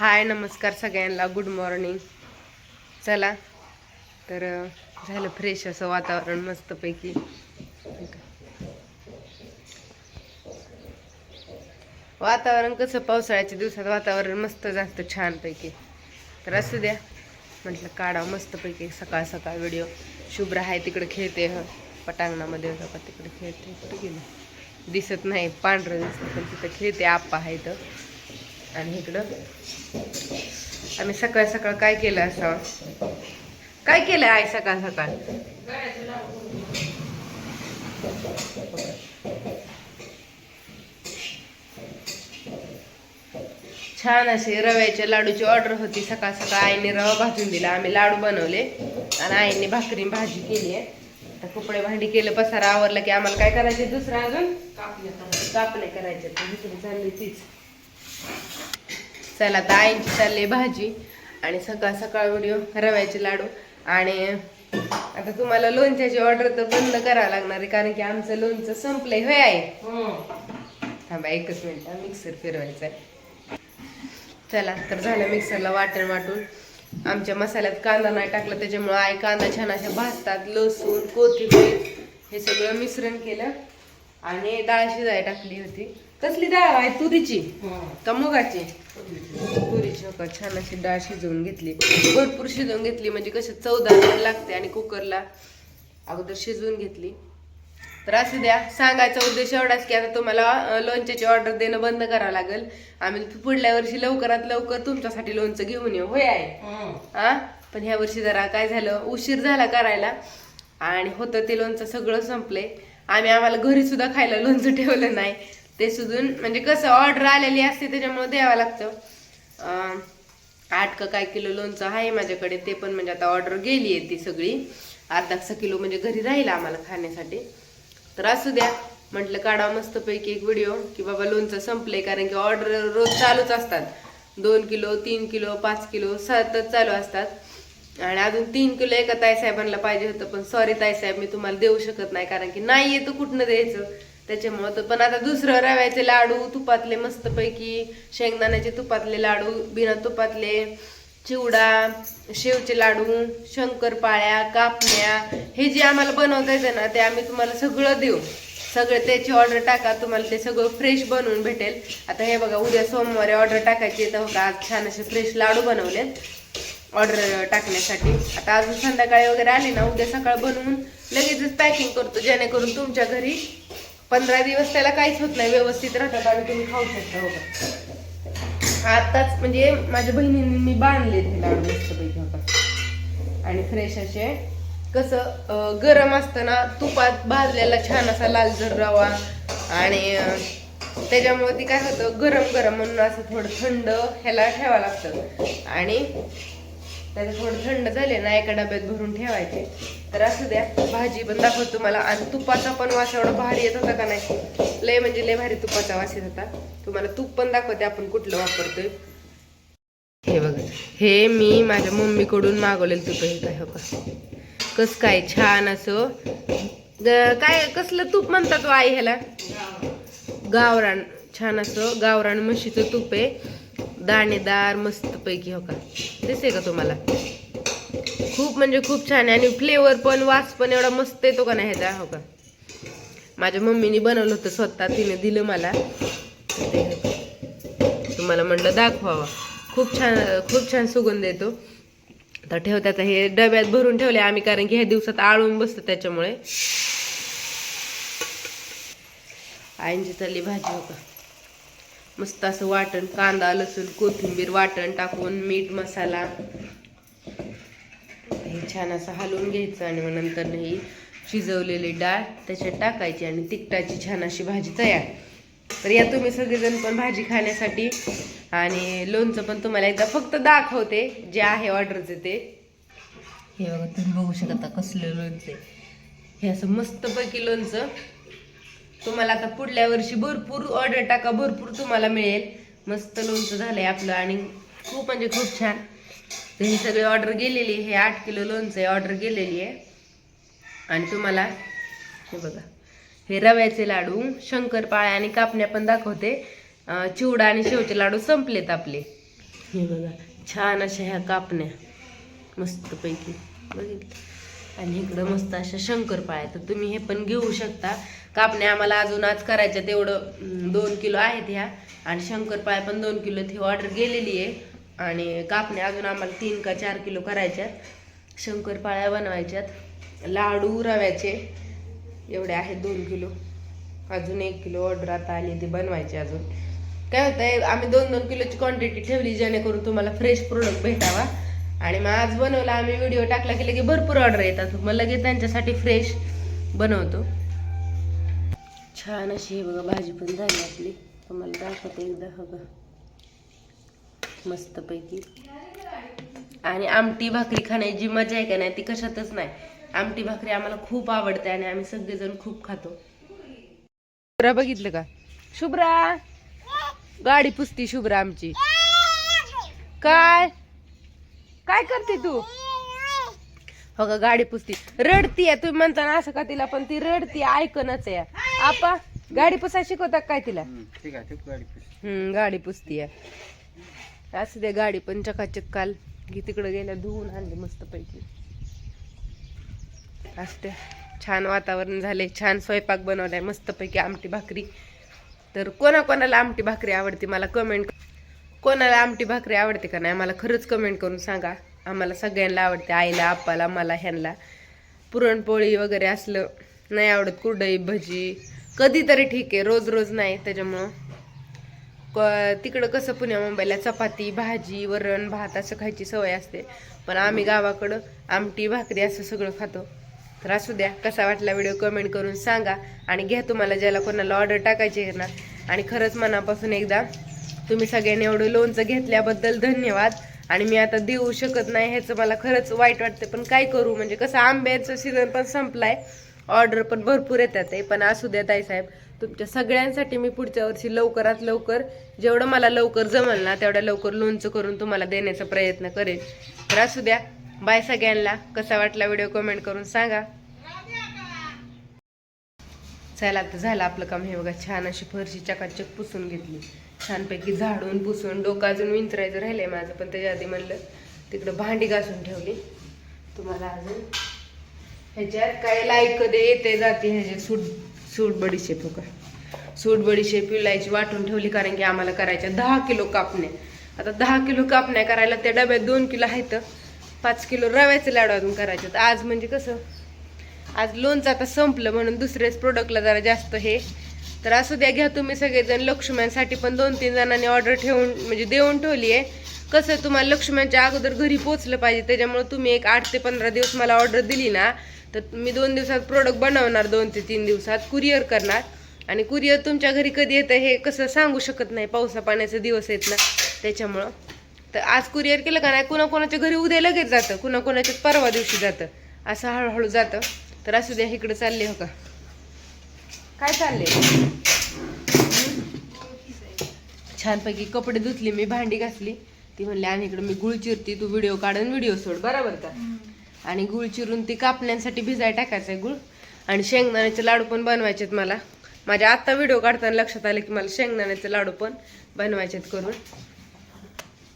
हाय नमस्कार सगळ्यांना. Good morning चला. तर झालं फ्रेश असं वातावरण मस्तपैकी. वातावरण कसं पावसाळ्याच्या दिवसात वातावरण मस्त जास्त छानपैकी. तर असू द्या. म्हटलं काढा मस्तपैकी सकाळ सकाळ व्हिडिओ शुभ्र आहे तिकडे खेळते. ह पटांगणामध्ये होता का तिकडे खेळते. कुठे गेलं? दिसत नाही पांढरं दिसतं पण तिथं खेळते. आप्पा आहे तर आणि इकडं आम्ही सकाळ सकाळ काय केलं असावं काय केलं आहे सकाळ सकाळ? छान असे रव्याच्या लाडूची ऑर्डर होती सकाळ सकाळ. आईने रवा भाजून दिला. आम्ही लाडू बनवले आणि आईने भाकरी भाजी केली आहे. आता कपडे भांडी केलं पसारा आवरलं की आम्हाला काय करायचे दुसरं अजून? कापणे करायचे. तर इकडे तीच. चला आता आईंची चालली भाजी. आणि सकाळ सकाळ व्हिडिओ रव्याचे लाडू. आणि आता तुम्हाला लोणच्याची ऑर्डर तर बंद करावं लागणार आहे कारण की आमचं लोणचं संपलंय होय आहे थांबा एकच मिनिट मिक्सर फिरवायचा आहे. चला तर झालं मिक्सरला वाटण वाटून. आमच्या मसाल्यात कांदा नाही टाकला त्याच्यामुळे आई कांदा छान अशा भाजतात लसूण कोथिंबीर हे सगळं मिश्रण केलं. आणि डाळ शिजाय टाकली होती. कसली डाळ आहे? तुरीची. का मुगाची? तुरीची. हो का? छान अशी डाळ शिजवून घेतली. भरपूर शिजवून घेतली. म्हणजे कसं चौदा लागते आणि कुकरला अगोदर शिजवून घेतली. तर असू द्या. सांगायचा उद्देश एवढाच की आता तुम्हाला लोणच्याची ऑर्डर देणं बंद करावं लागेल. आम्ही पुढल्या वर्षी लवकरात लवकर तुमच्यासाठी लोणचं घेऊन येऊ. होय आहे? हा? पण ह्या वर्षी जरा काय झालं? उशीर झाला करायला. आणि होतं ते लोणचं सगळं संपले. आम्ही आम्हाला घरी सुद्धा खायला लोणचं ठेवलं नाही. ते सुधून म्हणजे कसं ऑर्डर आलेली असते त्याच्यामुळे द्यावं लागतं. आठ का काय किलो लोणचं आहे माझ्याकडे ते पण म्हणजे आता ऑर्डर गेली आहे ती सगळी. अर्धा किलो म्हणजे घरी राहील आम्हाला खाण्यासाठी. तर असू द्या म्हटलं काढा मस्तपैकी एक व्हिडिओ की बाबा लोणचं संपलंय कारण की ऑर्डर रोज चालूच असतात. दोन किलो तीन किलो पाच किलो सतत चालू असतात. आणि अजून तीन किलो एका ताईसाहेबांना पाहिजे होतं पण सॉरी ताईसाहेब मी तुम्हाला देऊ शकत नाही कारण की नाही येतं कुठनं द्यायचं? त्याच्यामुळं तर पण आता दुसरं रव्याचे लाडू तुपातले मस्तपैकी शेंगदाण्याचे तुपातले लाडू बिना तुपातले चिवडा शेवचे लाडू शंकरपाळ्या कापण्या हे जे आम्हाला बनवता येतं ना ते आम्ही तुम्हाला सगळं देऊ. सगळे त्याची ऑर्डर टाका तुम्हाला ते सगळं फ्रेश बनवून भेटेल. आता हे बघा उद्या सोमवारी ऑर्डर टाकायची तर बघा आज छान असे फ्रेश लाडू बनवले ऑर्डर टाकण्यासाठी. आता अजून संध्याकाळी वगैरे आले ना उद्या सकाळ बनवून लगेचच पॅकिंग करतो जेणेकरून तुमच्या घरी पंधरा दिवस त्याला काहीच होत नाही व्यवस्थित राहतात आणि तुम्ही खाऊ शकता बघा आताच म्हणजे माझ्या बहिणींनी मी बांधले ते लाडू मस्तपैकी होता आणि फ्रेश असे कसं गरम असताना तुपात भाजलेला छान असा लाल जर रवा आणि त्याच्यामुळे ती काय होतं गरम गरम म्हणून असं थोडं थंड ह्याला ठेवावं लागतं. आणि त्याचं थोडं थंड झाले ना एका डब्यात भरून ठेवायचे. तर असू द्या भाजी पण दाखवतो तुम्हाला. आणि तुपाचा पण वास एवढा भारी येत होता का नाही? लय म्हणजे लय भारी तुपाचा वास येत होता. तुम्हाला तूप पण दाखवते आपण कुठलं वापरतोय. हे बघा हे मी माझ्या मम्मीकडून मागवलेलं तूप हे काय हो कस काय छान असं. ग- काय कसलं तूप म्हणतात आई ह्याला? गावरान. छान असं गावरान म्हशीचं तूप आहे. दाणेदार मस्तपैकी हो का? दिसे का तुम्हाला? खूप म्हणजे खूप छान आहे. आणि फ्लेवर पण वास पण एवढा मस्त येतो का नाही ह्याचा? हो का? माझ्या मम्मीने बनवलं होतं स्वतः तिने दिलं मला. तुम्हाला म्हटलं दाखवावा. खूप छान खूप छान सुगंध येतो. तर ठेवतात हे डब्यात भरून ठेवले आम्ही कारण की ह्या दिवसात आळून बसतो त्याच्यामुळे. आईंची चालली भाजी हो का? मस्त असं वाटण कांदा लसूण कोथिंबीर वाटण टाकून मीठ मसाला. हे छान असं हलवून घ्यायचं आणि मग नंतर ही शिजवलेली डाळ त्याच्यात टाकायची आणि तिखटाची छान अशी भाजी तयार. तर या तुम्ही सगळेजण पण भाजी खाण्यासाठी आणि लोणचं पण तुम्हाला एकदा फक्त दाखवते जे आहे ऑर्डरचे ते. हे बघा तुम्ही बघू शकता कसलं लोणचं. हे असं मस्तपैकी लोणचं. तुम्हाला आता पुढल्या वर्षी भरपूर ऑर्डर टाका भरपूर तुम्हाला मिळेल. मस्त लोणचं झालंय आपलं आणि खूप म्हणजे खूप छान. तर ही सगळी ऑर्डर गेलेली हे आठ किलो लोणचं आहे ऑर्डर गेलेली आहे. आणि तुम्हाला हे बघा हे रव्याचे लाडू शंकरपाळ्या आणि कापण्या पण दाखवते. चिवडा आणि शेवचे लाडू संपलेत आपले. हे बघा छान अशा ह्या कापण्या. मस्तपैकी. बघितलं? आणि इकडं मस्त अशा शंकरपाळ्या तर तुम्ही हे पण घेऊ शकता. कापण्या आम्हाला अजून आज करायच्या तेवढं दोन किलो आहेत ह्या. आणि शंकरपाळ्या पण दोन किलो ही ऑर्डर गेलेली आहे. आणि कापण्या अजून आम्हाला तीन का चार किलो करायच्यात. शंकरपाळ्या बनवायच्यात. लाडू रव्याचे एवढे आहेत दोन किलो. अजून एक किलो ऑर्डर आता आली ती बनवायची अजून. काय होतंय आम्ही दोन दोन किलोची क्वांटिटी ठेवली जेणेकरून तुम्हाला फ्रेश प्रोडक्ट भेटावा. आणि मग आज बनवला आम्ही व्हिडिओ टाकला की लगे भरपूर ऑर्डर येतात. मग लगेच त्यांच्यासाठी फ्रेश बनवतो. छान अशी हे बघा भाजी पण झाली आपली. तुम्हाला दाखवते एकदा बघा. मस्तपैकी. आणि आमटी भाकरी खाण्याची मजा आहे का नाही ती कशातच नाही. आमटी भाकरी आम्हाला खूप आवडते आणि आम्ही सगळेजण खूप खातो. शुभ्रा बघितलं का? शुभ्रा! गाडी पुसती शुभ्रा आमची. काय? काय करते तू? हो का गाडी पुसती. रडती आहे तुम्ही म्हणता ना असं का तिला पण ती रडती ऐकणच आहे. आपा गाडी पुसाय शिकवता काय तिला? ठीक आहे गाडी. हम्म गाडी पुसती असू दे गाडी पण चकाचक काल. की तिकडे गेल्या धुवून आणली मस्त पैकी. असू दे छान वातावरण झाले छान स्वयंपाक बनवलाय मस्त पैकी आमटी भाकरी. तर कोणा कोणाला आमटी भाकरी आवडते मला कमेंट कोणाला आमटी भाकरी आवडते का नाही मला खरंच कमेंट करून सांगा. आम्हाला सगळ्यांना आवडते आईला आप्पाला मला ह्यांना. पुरणपोळी वगैरे असलं नाही आवडत कुरडई भजी कधीतरी ठीक आहे रोज रोज नाही त्याच्यामुळं. क- तिकडं कसं पुण्या मुंबईला चपाती भाजी वरण भात असं खायची सवय असते. पण आम्ही गावाकडं आमटी भाकरी असं सगळं खातो. तर असू द्या कसा वाटला व्हिडिओ कमेंट करून सांगा. आणि घ्या तुम्हाला ज्याला कोणाला ऑर्डर टाकायची आहे ना. आणि खरंच मनापासून एकदा तुम्ही सगळ्यांनी एवढं लोणचं घेतल्याबद्दल धन्यवाद. आणि मी आता देऊ शकत नाही ह्याचं मला खरंच वाईट वाटतं पण काय करू म्हणजे कसं आंब्याचं सीझन पण संपलाय. ऑर्डर पण भरपूर येतात आहे पण असू द्या ताईसाहेब तुमच्या सगळ्यांसाठी मी पुढच्या वर्षी लवकरात लवकर जेवढं मला लवकर जमल ना तेवढ्या लवकर लोणचं करून तुम्हाला देण्याचा प्रयत्न करेन. तर असू द्या. बाय सगळ्यांना. कसा वाटला व्हिडिओ कमेंट करून सांगा. चला आता झालं आपलं काम. हे बघा छान अशी फरशी चकाचक पुसून घेतली. छानपैकी झाडून पुसून डोकं अजून विंचरायचं राहिलंय माझं पण त्याच्या आधी म्हणलं तिकडं भांडी घासून ठेवली. तुम्हाला अजून ह्याच्यात काय लाइट कधी येते जाते ह्याच्यात सूट सूट बडीशेप हो का सूट बडीशेप विलायची वाटून ठेवली कारण की आम्हाला करायच्या दहा किलो कापण्या. आता दहा किलो कापण्या करायला त्या डब्यात दोन किलो आहेत. पाच किलो रव्याचे लाडू अजून करायचे आज म्हणजे कसं? आज लोणचं आता संपलं म्हणून दुसऱ्याच प्रोडक्टला जरा जास्त हे तर असू द्या घ्या तुम्ही सगळेजण लक्ष्मणसाठी पण दोन तीन जणांनी ऑर्डर ठेवून म्हणजे देऊन ठेवली आहे कसं तुम्हाला लक्ष्मणच्या अगोदर घरी पोचलं पाहिजे त्याच्यामुळे तुम्ही एक आठ ते पंधरा दिवस मला ऑर्डर दिली ना तर मी दोन दिवसात प्रोडक्ट बनवणार दोन ते तीन दिवसात कुरिअर करणार. आणि कुरिअर तुमच्या घरी कधी येतं हे कसं सांगू शकत नाही पावसा पाण्याचे दिवस आहेत ना त्याच्यामुळं. तर आज कुरिअर केलं का नाही कुणा कोणाच्या घरी उद्या लगेच जातं कुणाकोणाच्या परवा दिवशी जातं असं हळूहळू जातं. तर असू द्या इकडं चालले हो का? काय चालले छानपैकी कपडे धुतले मी भांडी घासली. ती म्हणली आणि इकडे मी गुळ चिरती तू व्हिडिओ काढून व्हिडिओ सोड. बरोबर का? आणि गुळ चिरून ती कापण्यासाठी भिजाय टाकायचं आहे गुळ. आणि शेंगदाण्याचे लाडू पण बनवायचे आहेत मला. माझ्या आत्ता व्हिडिओ काढताना लक्षात आलं की मला शेंगदाण्याचे लाडू पण बनवायचे आहेत करून.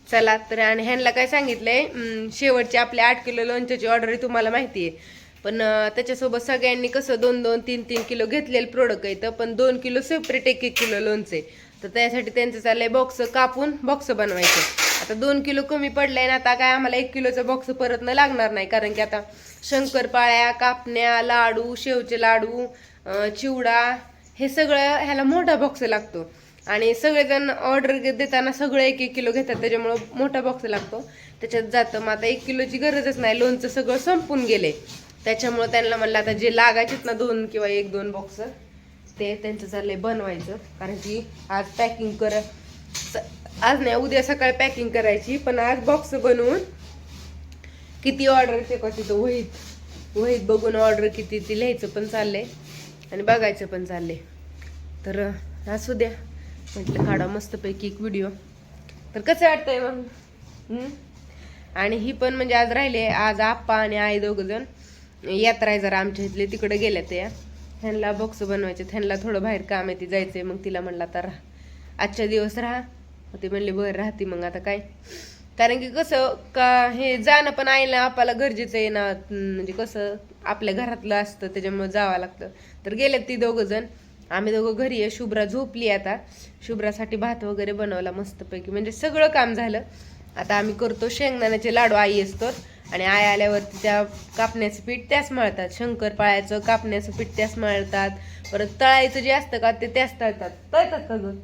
चला तर आणि ह्यांना काय सांगितलंय? शेवटची आपल्या आठ किलो लोणच्याची ऑर्डर तुम्हाला माहिती आहे पण त्याच्यासोबत सगळ्यांनी कसं दोन दोन तीन तीन किलो घेतलेलं प्रोडक्ट येतं पण दोन किलो सेपरेट एक एक किलो लोणचे. तर त्यासाठी त्यांचं चाललंय बॉक्स कापून बॉक्स बनवायचे. आता दोन किलो कमी पडलाय ना आता काय आम्हाला एक किलोचा बॉक्स परत न लागणार नाही कारण की आता शंकरपाळ्या कापण्या लाडू शेवचे लाडू चिवडा हे सगळं ह्याला मोठा बॉक्स लागतो. आणि सगळेजण ऑर्डर देताना सगळं एक एक किलो घेतात त्याच्यामुळं मोठा बॉक्स लागतो. त्याच्यात जातं मग आता एक किलोची गरजच नाही लोणचं सगळं संपून गेले त्याच्यामुळं त्यांना म्हणलं आता जे लागायचेत ना दोन किंवा एक दोन बॉक्स ते त्यांचं चाललंय बनवायचं. कारण की आज पॅकिंग कर आज नाही उद्या सकाळी पॅकिंग करायची पण आज बॉक्स बनवून किती ऑर्डर ते का तिथं? वहीत वहीत बघून ऑर्डर किती ती लिहायचं पण चाललंय आणि बघायचं पण चाललंय. तर असू द्या. म्हटलं काढा मस्तपैकी एक व्हिडिओ तर कसं वाटतंय मग? आणि ही पण म्हणजे आज राहिले आज आप्पा आणि आई दोघंजण यात्रा आहे जरा आमच्या इथले तिकडे गेल्या त्या ह्यांना बॉक्स बनवायचे त्यांना थोडं बाहेर काम आहे ती जायचंय. मग तिला म्हणलं आता राहा. आजच्या दिवस राहा. मग ते म्हणले बरं राहते मग आता काय. कारण की कसं का हे जाणं पण आईला आपल्याला गरजेचं आहे ना म्हणजे कसं आपल्या घरातलं असतं त्याच्यामुळे जावं लागतं. तर गेलेत ती दोघं जण. आम्ही दोघं घरी आहे. शुभ्रा झोपली आता. शुभ्रासाठी भात वगैरे बनवला मस्तपैकी. म्हणजे सगळं काम झालं. आता आम्ही करतो शेंगदाण्याचे लाडू. आई असतो आणि आई आल्यावरती त्या कापण्याचं पीठ त्याच मळतात. शंकरपाळ्याचं कापण्याचं पीठ त्याच मळतात. परत तळायचं जे असतं का ते त्याच तळतात. तळतात का गं?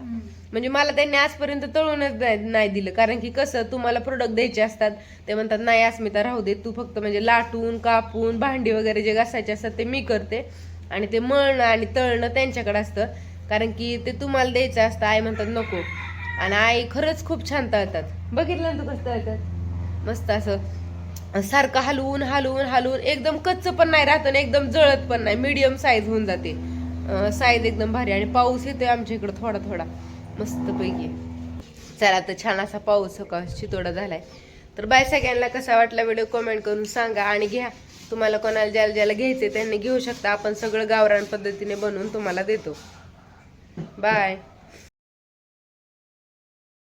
म्हणजे मला त्यांनी आजपर्यंत तळूनच नाही नाही दिलं. कारण की कसं तुम्हाला प्रोडक्ट द्यायचे असतात ते म्हणतात नाही अस्मिता राहू दे. तू फक्त म्हणजे लाटून कापून भांडी वगैरे जे घासायचे असतात ते मी करते. आणि ते मळणं आणि तळणं त्यांच्याकडे असतं. कारण की ते तुम्हाला द्यायचं असतं. आई म्हणतात नको. आणि आई खरंच खूप छान तळतात. बघितलं ना तू कसं तळतात? मस्त असं. सारखं हलवून हलवून हलवून एकदम कच्च पण नाही राहत आणि एकदम जळत पण नाही. मिडियम साईज होऊन जाते. साईज एकदम भारी आणि पाऊस येतोय आमच्या इकडं थोडा थोडा. मस्त पैकी चला तर छान असा पाऊस सकाळ चितोडा झालाय. तर बाय सगळ्यांना कसा वाटला व्हिडिओ कमेंट करून सांगा आणि घ्या. तुम्हाला कोणाला ज्याला ज्याला घ्यायचे त्यांनी घेऊ शकता. आपण सगळं गावरान पद्धतीने बनवून तुम्हाला देतो. बाय